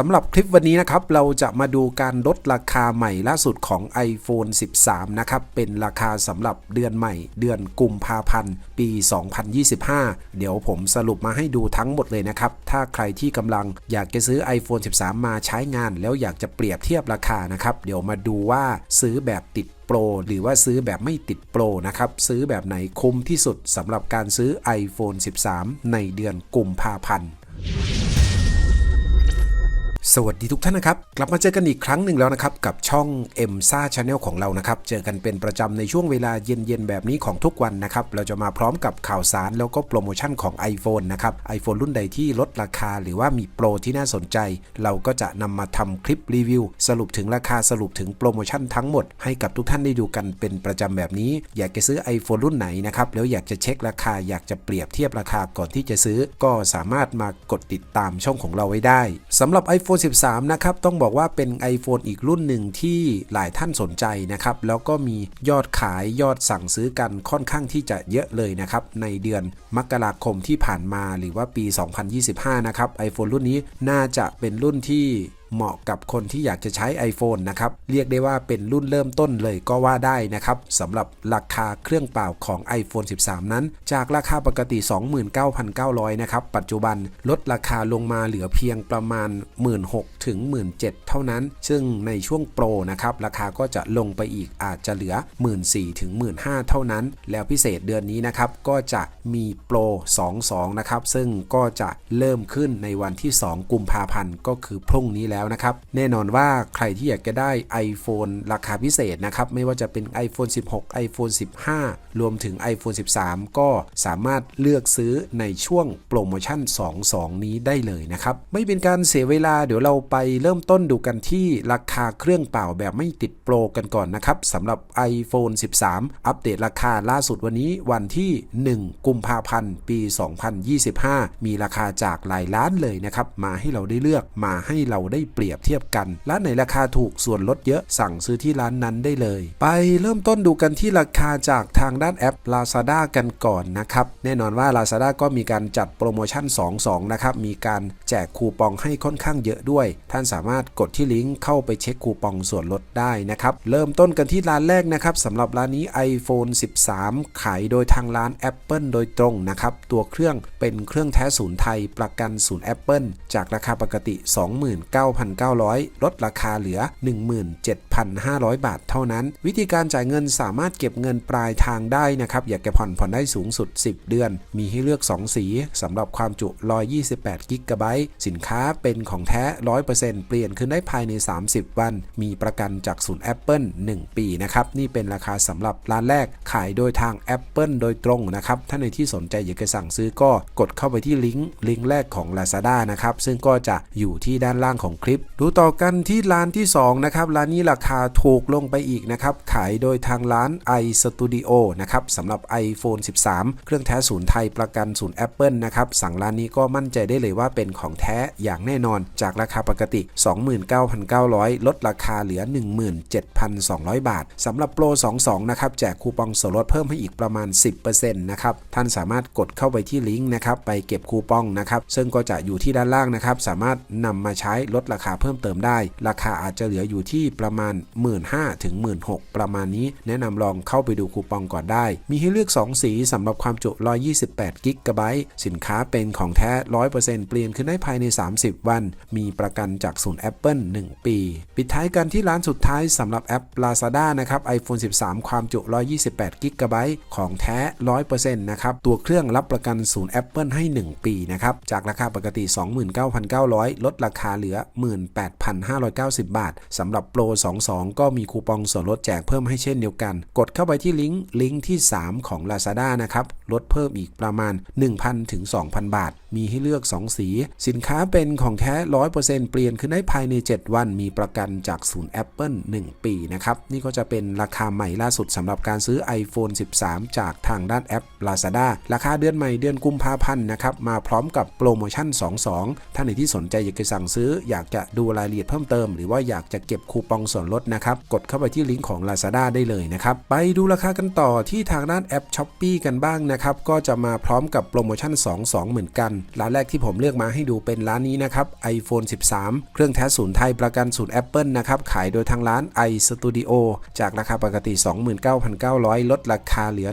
สำหรับคลิปวันนี้นะครับ เราจะมาดูการลดราคาใหม่ล่าสุดของ iPhone 13 นะครับ เป็นราคาสำหรับเดือนใหม่ เดือนกุมภาพันธ์ ปี 2025 เดี๋ยวผมสรุปมาให้ดูทั้งหมดเลยนะครับ ถ้าใครที่กำลังอยากจะซื้อ iPhone 13 มาใช้งาน แล้วอยากจะเปรียบเทียบราคานะครับ เดี๋ยวมาดูว่าซื้อแบบติดโปรหรือว่าซื้อแบบไม่ติดโปรนะครับ ซื้อแบบไหนคุ้มที่สุดสำหรับการซื้อ iPhone 13 ในเดือนกุมภาพันธ์ สวัสดีทุกท่านนะครับ กลับมาเจอกันอีกครั้งหนึ่งแล้วนะครับ กับช่อง m s a Channel ของเรานะครับ เจอกันเป็นประจำในช่วงเวลาเย็นๆ แบบนี้ของทุกวันนะครับ เราจะมาพร้อมกับข่าวสารแล้วก็โปรโมชั่นของ iPhone นะครับ iPhone รุ่นใดที่ลดราคาหรือว่ามีโปรที่น่าสนใจ เราก็จะนำมาทำคลิปรีวิว สรุปถึงราคาสรุปถึงโปรโมชั่นทั้งหมดให้กับทุกท่านได้ดูกันเป็นประจำแบบนี้ อยากจะซื้อ iPhone รุ่นไหนนะครับแล้วอยากจะเช็คราคาอยากจะเปรียบเทียบราคาก่อนที่จะซื้อ ก็สามารถมากดติดตามช่องของเราไว้ได้สำหรับ iPhone iPhone 13 นะครับ ต้องบอกว่าเป็น iPhone อีกรุ่นหนึ่งที่หลายท่านสนใจนะครับ แล้วก็มียอดขายยอดสั่งซื้อกันค่อนข้างที่จะเยอะเลยนะครับ ในเดือนมกราคมที่ผ่านมาหรือว่าปี 2025 นะครับ iPhone รุ่นนี้น่าจะเป็นรุ่นที่ เหมาะกับคนที่อยากจะใช้ iPhone นะครับ เรียกได้ว่าเป็นรุ่นเริ่มต้นเลยก็ว่าได้นะครับสำหรับราคาเครื่องเปล่าของ iPhone 13 นั้น จากราคาปกติ 29,900 นะครับ ปัจจุบันลดราคาลงมาเหลือเพียงประมาณ 16,000ถึง17,000 เท่านั้น ซึ่งในช่วงโปรนะครับ ราคาก็จะลงไปอีกอาจจะเหลือ 14,000ถึง15,000 เท่านั้น แล้วพิเศษเดือนนี้นะครับก็จะมีโปร 22 นะครับ ซึ่งก็จะเริ่มขึ้นในวันที่ 2 กุมภาพันธ์ก็คือพรุ่งนี้แล้วนะครับ แน่นอนว่าใครที่อยากจะได้ iPhone ราคาพิเศษนะครับ ไม่ว่าจะเป็น iPhone 16 iPhone 15 รวมถึง iPhone 13 ก็สามารถเลือกซื้อในช่วงโปรโมชั่น 22 นี้ได้เลยนะครับ ไม่เป็นการเสียเวลาเดี๋ยวเราไปเริ่มต้นดูกันที่ราคาเครื่องเปล่าแบบไม่ติดโปรกันก่อนนะครับสำหรับ iPhone 13 อัปเดตราคาล่าสุดวันนี้วันที่ 1 กุมภาพันธ์ ปี 2025 มีราคาจากหลายล้านเลยนะครับ มาให้เราได้เลือกมาให้เราได้เปรียบเทียบกัน ร้านไหนราคาถูกส่วนลดเยอะสั่งซื้อที่ร้านนั้นได้เลย ไปเริ่มต้นดูกันที่ราคาจากทางด้านแอป Lazada กันก่อนนะครับ แน่นอนว่า Lazada ก็มีการจัดโปรโมชั่น 2-2 นะครับ มีการแจกคูปองให้ค่อนข้างเยอะด้วย ท่านสามารถกดที่ลิงก์เข้าไปเช็คคูปองส่วนลดได้นะครับ เริ่มต้นกันที่ร้านแรกนะครับสำหรับร้านนี้ iPhone 13 ขายโดยทางร้าน Apple โดยตรงนะครับ ตัวเครื่องเป็นเครื่องแท้ศูนย์ไทยประกันศูนย์ Apple จากราคาปกติ 2 9 0 0 9,900 ลดราคาเหลือ 17,500 บาทเท่านั้น วิธีการจ่ายเงินสามารถเก็บเงินปลายทางได้นะครับ อยากจะผ่อนผ่อนได้สูงสุด 10 เดือน มีให้เลือก 2 สีสำหรับความจุ 128 กิกะไบต์สินค้าเป็นของแท้ 100%เปลี่ยนขึ้นได้ภายใน 30 วัน มีประกันจากศูนย์ Apple 1 ปีนะครับ นี่เป็นราคาสำหรับร้านแรกขายโดยทาง Apple โดยตรงนะครับ ถ้าในที่สนใจอยากจะสั่งซื้อก็กดเข้าไปที่ลิงก์ลิงก์แรกของ Lazada นะครับ ซึ่งก็จะอยู่ที่ด้านล่างของคลิปดูต่อกันที่ร้านที่ 2 นะครับ ร้านนี้ราคาถูกลงไปอีกนะครับ ขายโดยทางร้าน iStudio นะครับสำหรับ iPhone 13 เครื่องแท้ศูนย์ไทยประกันศูนย์ Apple นะครับ สั่งร้านนี้ก็มั่นใจได้เลยว่าเป็นของแท้อย่างแน่นอน จากราคาปกติ 29,900 ลดราคาเหลือ 17,200 บาทสำหรับโปร 22 นะครับ แจกคูปองส่วนลดเพิ่มให้อีกประมาณ 10%นะครับ ท่านสามารถกดเข้าไปที่ลิงก์นะครับ ไปเก็บคูปองนะครับ ซึ่งก็จะอยู่ที่ด้านล่างนะครับ สามารถนำมาใช้ลดราราคาเพิ่มเติมได้ ราคาอาจจะเหลืออยู่ที่ประมาณ 15,000ถึง16,000ประมาณนี้ แนะนำลองเข้าไปดูคูปองก่อนได้ มีให้เลือก 2 สีสำหรับความจุ 128 กิกะไบต์สินค้าเป็นของแท้ 100%เปลี่ยนขึ้นได้ภายใน 30 วัน มีประกันจากศูนย์ Apple 1 ปี ปิดท้ายกันที่ร้านสุดท้ายสำหรับแอป Lazada นะครับ iPhone 13 ความจุ 128 กิกะไบต์ของแท้ 100%นะครับ ตัวเครื่องรับประกันศูนย์ Apple ให้ 1 ปีนะครับ จากราคาปกติ 29,900 ลดราคาเหลือ18,590 บาทสำหรับโปร 22 ก็มีคูปองส่วนลดแจกเพิ่มให้เช่นเดียวกัน กดเข้าไปที่ลิงก์ลิงก์ที่ 3 ของ Lazada นะครับ ลดเพิ่มอีกประมาณ 1,000 ถึง 2,000 บาท มีให้เลือก 2 สี สินค้าเป็นของแท้ 100%เปลี่ยนขึ้นได้ภายใน 7 วัน มีประกันจากศูนย์ Apple 1 ปีนะครับ นี่ก็จะเป็นราคาใหม่ล่าสุดสำหรับการซื้อ iPhone 13 จากทางด้านแอป Lazada ราคาเดือนใหม่เดือนกุมภาพันธ์นะครับ มาพร้อมกับโปรโมชั่น 22 ท่านไหนที่สนใจอยากจะสั่งซื้ออยากจะดูรายละเอียดเพิ่มเติม หรือว่าอยากจะเก็บคูปองส่วนลดนะครับ กดเข้าไปที่ลิงก์ของ Lazada ได้เลยนะครับ ไปดูราคากันต่อที่ทางด้านแอป s h อ p e e กันบ้างนะครับ ก็จะมาพร้อมกับโปรโมชั่น 2 2 เหมือนกัน ร้านแรกที่ผมเลือกมาให้ดูเป็นร้านนี้นะครับ iPhone 13 เครื่องแท้ศูนย์ไทยประกันศูนย์ Apple นะครับขายโดยทางร้าน iStudio จากราคาปกติ 29,900 ลดราคาเหลือ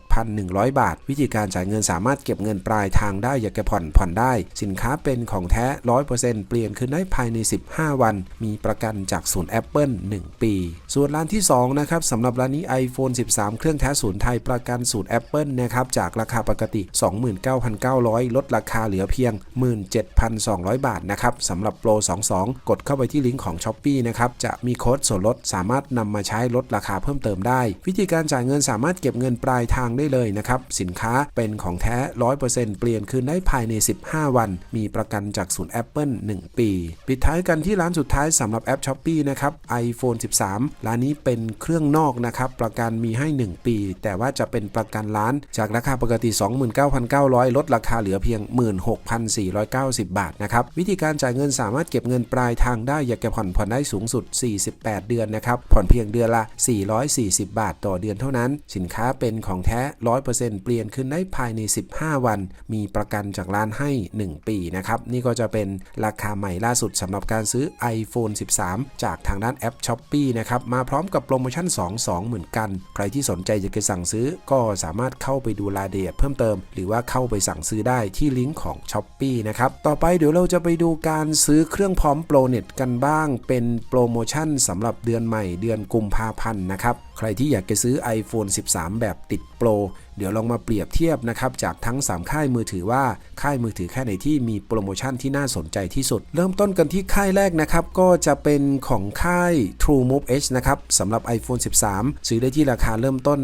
17,100 บาท วิธีการจ่ายเงินสามารถเก็บเงินปลายทางได้อยากจะผ่อนผ่อนได้ สินค้าเป็นของแท้ 100%เปลี่ยนคืนได้ภายใน 15 วัน มีประกันจากศูนย์ Apple 1 ปี ส่วนร้านที่ 2 นะครับสำหรับร้านนี้ iPhone 13 เครื่องแท้ศูนย์ไทยประกันศูนย์ Apple นะครับจากราคาปกติ 29,900 ลดราคาเหลือเพียง 17,200 บาทนะครับสำหรับโปร 22 กดเข้าไปที่ลิงก์ของ s h อ p e e นะครับจะมีโค้ดส่วนลดสามารถนำมาใช้ลดราคาเพิ่มเติมได้ วิธีการจ่ายเงินสามารถเก็บเงินปลายทางได้เลยนะครับสินค้าเป็นของแท้ 100%เปลี่ยนคืนได้ภายใน 15 วัน มีประกันจากศูนย์ Apple 1 ปีปิดท้ายกันที่ร้านสุดท้ายสำหรับแอป s h อ p e e นะครับ iPhone 13 ร้านนี้เป็นเครื่องนอกนะครับประกันมีให้ 1 ปี แต่ว่าจะเป็นประกันล้าน จากราคาปกติ 29,900 ลดราคาเหลือเพียง 16,490 บาทนะครับวิธีการจ่ายเงินสามารถเก็บเงินปลายทางได้อยากจะผ่อนผ่อนได้สูงสุด 48 เดือนนะครับผ่อนเพียงเดือนละ 440 บาทต่อเดือนเท่านั้น สินค้าเป็นของแท้ 100%เปลี่ยนคืนได้ภายใน 15 วัน มีประกันจากร้านให้ 1 ปีนะครับนี่ก็จะเป็นราคาใหม่ล่าสุดสำหรับการซื้อ iPhone 13 จากทางด้านแอป s h อ p e e นะครับ มาพร้อมกับโปรโมชั่น 2 2 เหมือนกัน ใครที่สนใจอยากจะสั่งซื้อก็สามารถเข้าไปดูรายละเอียดเพิ่มเติม หรือว่าเข้าไปสั่งซื้อได้ที่ลิงก์ของ s h อ p e e นะครับ ต่อไปเดี๋ยวเราจะไปดูการซื้อเครื่องพร้อมโปรเน็ตกันบ้าง เป็นโปรโมชั่นสำหรับเดือนใหม่เดือนกุมภาพันธ์นะครับ ใครที่อยากจะซื้อ iPhone 13 แบบติดโปร เดี๋ยวลองมาเปรียบเทียบนะครับจากทั้ง 3 ค่ายมือถือว่าค่ายมือถือค่ายไหนที่มีโปรโมชั่นที่น่าสนใจที่สุด เริ่มต้นกันที่ค่ายแรกนะครับ ก็จะเป็นของค่าย True Move H นะครับสำหรับ iPhone 13 ซื้อได้ที่ราคาเริ่มต้น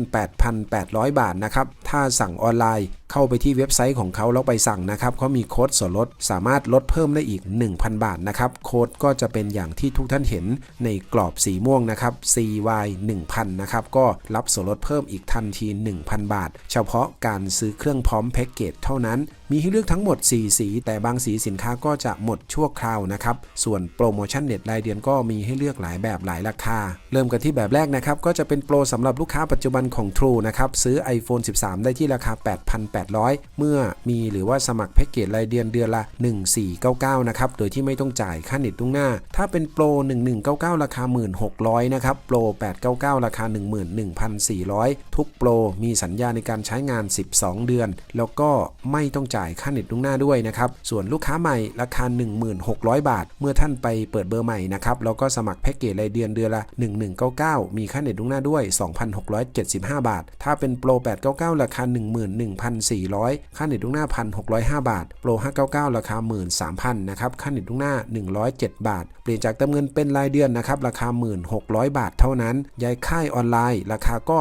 8,800 บาทนะครับ ถ้าสั่งออนไลน์เข้าไปที่เว็บไซต์ของเขาแล้วไปสั่งนะครับเขามีโค้ดส่วนลดสามารถลดเพิ่มได้อีก 1,000 บาทนะครับโค้ดก็จะเป็นอย่างที่ทุกท่านเห็นในกรอบสีม่วงนะครับ CY 1000นะครับก็รับส่วนลดเพิ่มอีกทันที 1,000 บาท เฉพาะการซื้อเครื่องพร้อมแพ็กเกจเท่านั้น มีให้เลือกทั้งหมด 4 สี แต่บางสีสินค้าก็จะหมดชั่วคราวนะครับส่วนโปรโมชั่นเน็ตรายเดือนก็มีให้เลือกหลายแบบหลายราคา เริ่มกันที่แบบแรกนะครับก็จะเป็นโปรสำหรับลูกค้าปัจจุบันของ True นะครับซื้อ iPhone 13 ได้ที่ราคา 8,800เมื่อมีหรือว่าสมัครแพ็กเกจรายเดือนเดือนละ 1499 นะครับ โดยที่ไม่ต้องจ่ายค่าเน็ตล่วงหน้า ถ้าเป็นโปร 1199 ราคา 1600 นะครับ โปร 899 ราคา 11,400 ทุกโปรมีสัญญาในการใช้งาน 12 เดือน แล้วก็ไม่ต้องจ่ายค่าเน็ตล่วงหน้าด้วยนะครับ ส่วนลูกค้าใหม่ราคา 1600 บาท เมื่อท่านไปเปิดเบอร์ใหม่นะครับแล้วก็สมัครแพ็กเกจรายเดือนเดือนละ 1199 มีค่าเน็ตล่วงหน้าด้วย 2,675 บาท ถ้าเป็นโปร 899 ราคา 11,100 1,400 ค่าเน็ตล่วงหน้า 1,605 บาท โปร 599 ราคา 13,000 นะครับ ค่าเน็ตล่วงหน้า 107 บาท เปลี่ยนจากเติมเงินเป็นรายเดือนนะครับ ราคา 1,600 บาทเท่านั้น ย้ายค่ายออนไลน์ ราคาก็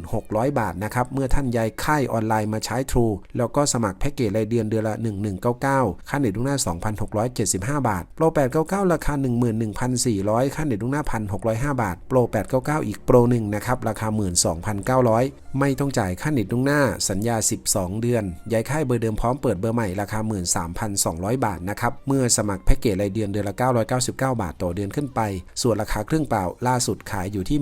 1,600 บาทนะครับ เมื่อท่านย้ายค่ายออนไลน์มาใช้ True แล้วก็สมัครแพ็กเกจรายเดือนเดือนละ 1199 ค่าเน็ตล่วงหน้า 2,675 บาท โปร 899 ราคา 11,400 ค่าเน็ตล่วงหน้า 1,605 บาท โปร 899 อีกโปรหนึ่งนะครับ ราคา 12,900 ไม่ต้องจ่ายค่าเน็ตล่วงหน้า สัญญา 12เดือน ย้ายค่ายเบอร์เดิมพร้อมเปิดเบอร์ใหม่ราคา 13,200 บาทนะครับ เมื่อสมัครแพ็กเกจรายเดือนเดือนละ 999 บาทต่อเดือนขึ้นไป ส่วนราคาเครื่องเปล่าล่าสุดขายอยู่ที่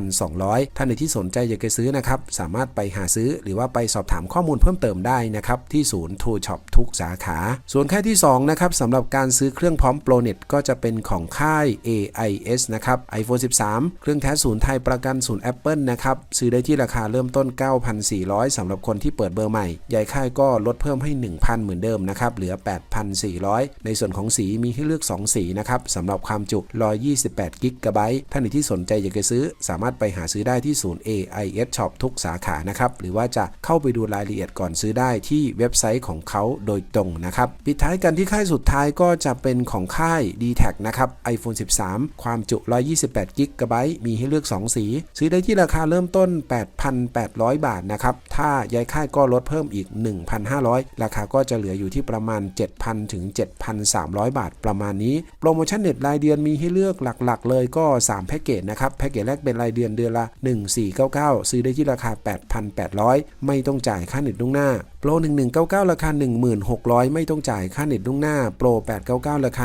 17,200 ท่านใดที่สนใจอยากจะซื้อนะครับ สามารถไปหาซื้อหรือว่าไปสอบถามข้อมูลเพิ่มเติมได้นะครับ ที่ศูนย์ True Shop ทุกสาขา ส่วนค่ายที่2นะครับสำหรับการซื้อเครื่องพร้อมโปรเน็ตก็จะเป็นของค่าย AIS นะครับ iPhone 13 เครื่องแท้ศูนย์ไทยประกันศูนย์ Apple นะครับซื้อได้ที่ราคาเริ่มต้น 9,400สำหรับคนที่เปิดเบอร์ใหม่ย้ายค่ายก็ลดเพิ่มให้ 1,000 เหมือนเดิมนะครับ เหลือ 8,400 ในส่วนของสีมีให้เลือก 2 สีนะครับสำหรับความจุ 128 กิกะไบต์ ท่านใดที่สนใจอยากจะซื้อ สามารถไปหาซื้อได้ที่ศูนย์ AIS Shop ทุกสาขานะครับ หรือว่าจะเข้าไปดูรายละเอียดก่อนซื้อได้ที่เว็บไซต์ของเขาโดยตรงนะครับ ปิดท้ายกันที่ค่ายสุดท้ายก็จะเป็นของค่าย d t แทนะครับ iPhone 13 ความจุ 128 กิกะไบต์ มีให้เลือก 2 สี ซื้อได้ที่ราคาเริ่มต้น 8,800 บาทนะครับ ถ้าย้ายค่ายก็ลดเพิ่มอีก 1,500 ราคาก็จะเหลืออยู่ที่ประมาณ 7,000 ถึง 7,300 บาทประมาณนี้ โปรโมชั่นเน็ตรายเดือนมีให้เลือกหลักๆ เลยก็ 3 แพ็กเกจนะครับ แพ็กเกจแรกเป็นรายเดือนเดือนละ 1499 ซื้อได้ที่ราคา 8,800 ไม่ต้องจ่ายค่าเน็ตล่วงหน้า โปร 1199 ราคา 1600 ไม่ต้องจ่ายค่าเน็ตล่วงหน้า โปร 899 ราคา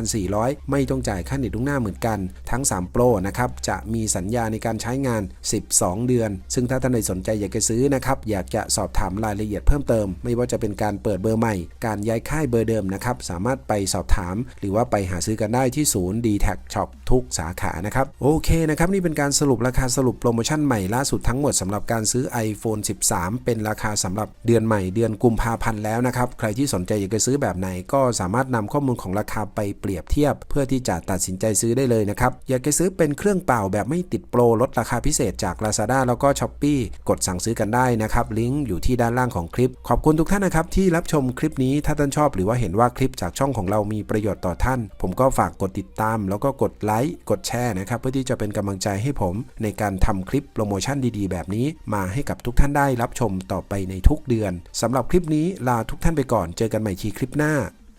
11,400 ไม่ต้องจ่ายค่าเน็ตล่วงหน้าเหมือนกัน ทั้ง 3 โปรนะครับ จะมีสัญญาในการใช้งาน 12 เดือน ซึ่งถ้าท่านใดสนใจอยากจะซื้อนะครับ อยากจะสอบถามรายละเอียดเพิ่มเติม ไม่ว่าจะเป็นการเปิดเบอร์ใหม่ การย้ายค่ายเบอร์เดิมนะครับ สามารถไปสอบถาม หรือว่าไปหาซื้อกันได้ที่ศูนย์ d t แท Shop ทุกสาขา นะครับ โอเคนะครับ นี่เป็นการสรุปราคาสรุปโปรโมชั่นใหม่ล่าสุดทั้งหมดสำหรับการซื้อ iPhone 13 เป็นราคาสำหรับเดือนใหม่เดือนกุมภาพันธ์แล้วนะครับ ใครที่สนใจอยากจะซื้อแบบไหน ก็สามารถนำข้อมูลของราคาไปเปรียบเทียบ เพื่อที่จะตัดสินใจซื้อได้เลยนะครับ อยากจะซื้อเป็นเครื่องเปล่าแบบไม่ติดโปรลดราคาพิเศษจาก Lazada แล้วก็ s h อ p e e กดสั่งซื้อกันได้นะครับ ลิงก์อยู่ที่ด้านล่างของคลิป ขอบคุณทุกท่านนะครับที่รับชมคลิปนี้ถ้าท่านชอบหรือว่าเห็นว่าคลิปจากช่องของเรามีประโยชน์ต่อท่าน ผมก็ฝากกดติดตาม แล้วก็กดไลค์กดแชร์นะครับเพื่อที่จะเป็นกำลังใจให้ผมในการทำคลิปโปรโมชั่นดีๆ แบบนี้ มาให้กับทุกท่านได้รับชมต่อไปในทุกเดือนสำหรับคลิปนี้ลาทุกท่านไปก่อน เจอกันใหม่ทีคลิปหน้า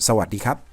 สวัสดีครับ